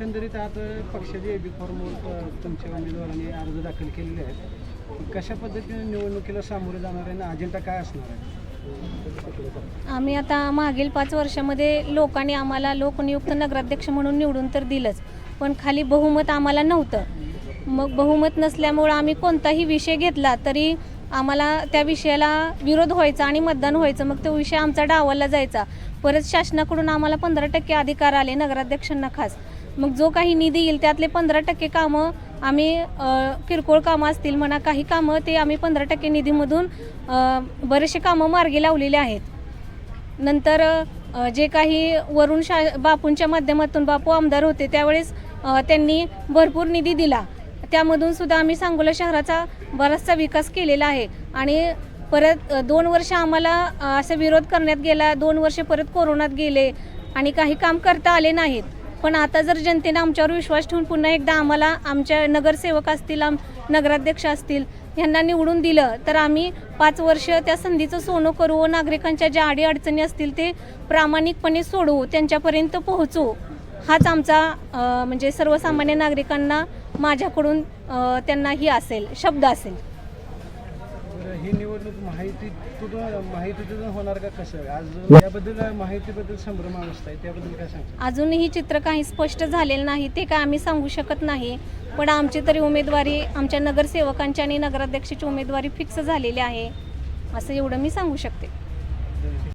एकंदरीत आता पक्षाचे एबी फॉर्मवर तुमच्या उमेदवारांनी अर्ज दाखल केलेले आहेत. कशा पद्धतीने निवडणुकीला सामोरे जाणार आहे आणि अजेंडा काय असणार आहे? आम्ही आता मागील पाच वर्षामध्ये लोकांनी आम्हाला लोकनियुक्त नगराध्यक्ष म्हणून निवडून तर दिलंच पण खाली बहुमत आम्हाला नव्हतं. मग बहुमत नसल्यामुळं आम्ही कोणताही विषय घेतला तरी आम्हाला त्या विषयाला विरोध व्हायचा आणि मतदान व्हायचं. मग तो विषय आमचा डावलला जायचा. परत शासनाकडून आम्हाला पंधरा टक्के अधिकार आले नगराध्यक्षांना खास. मग जो काही निधी येईल त्यातले पंधरा टक्के कामं आम्ही किरकोळ कामं असतील म्हणा काही कामं ते आम्ही पंधरा टक्के निधीमधून बरेचसे कामं मार्गी लावलेले आहेत. नंतर जे काही वरून शा बापूंच्या माध्यमातून बापू आमदार होते त्यावेळेस त्यांनी भरपूर निधी दिला. त्यामधून सुद्धा आम्ही सांगोला शहराचा बराचसा विकास केलेला आहे. आणि परत दोन वर्ष आम्हाला असा असं विरोध करण्यात गेला. दोन वर्ष परत कोरोनात गेले आणि काही काम करता आले नाहीत. पण आता जर जनतेनं आमच्यावर विश्वास ठेवून पुन्हा एकदा आम्हाला आमच्या नगरसेवक असतील आम नगराध्यक्ष असतील ह्यांना निवडून दिलं तर आम्ही पाच वर्ष त्या संधीचं सोनं करू व नागरिकांच्या ज्या अडीअडचणी असतील ते प्रामाणिकपणे सोडवू त्यांच्यापर्यंत पोहोचू. हाच आमचा म्हणजे सर्वसामान्य नागरिकांना माझ्याकडून त्यांना ही असेल शब्द असेल. ही निवडणूक माहितीतून माहितीतून होणार का कसं? आज याबद्दल माहितीबद्दल संभ्रम अवस्था आहे त्याबद्दल काय सांगता? अजूनही चित्र काही स्पष्ट झालेलं नाही ते काय आम्ही सांगू शकत नाही. पण आमची तरी उमेदवारी आमच्या नगरसेवकांची आणि नगराध्यक्षाची उमेदवारी फिक्स झालेली आहे. असं एवढं मी सांगू शकते.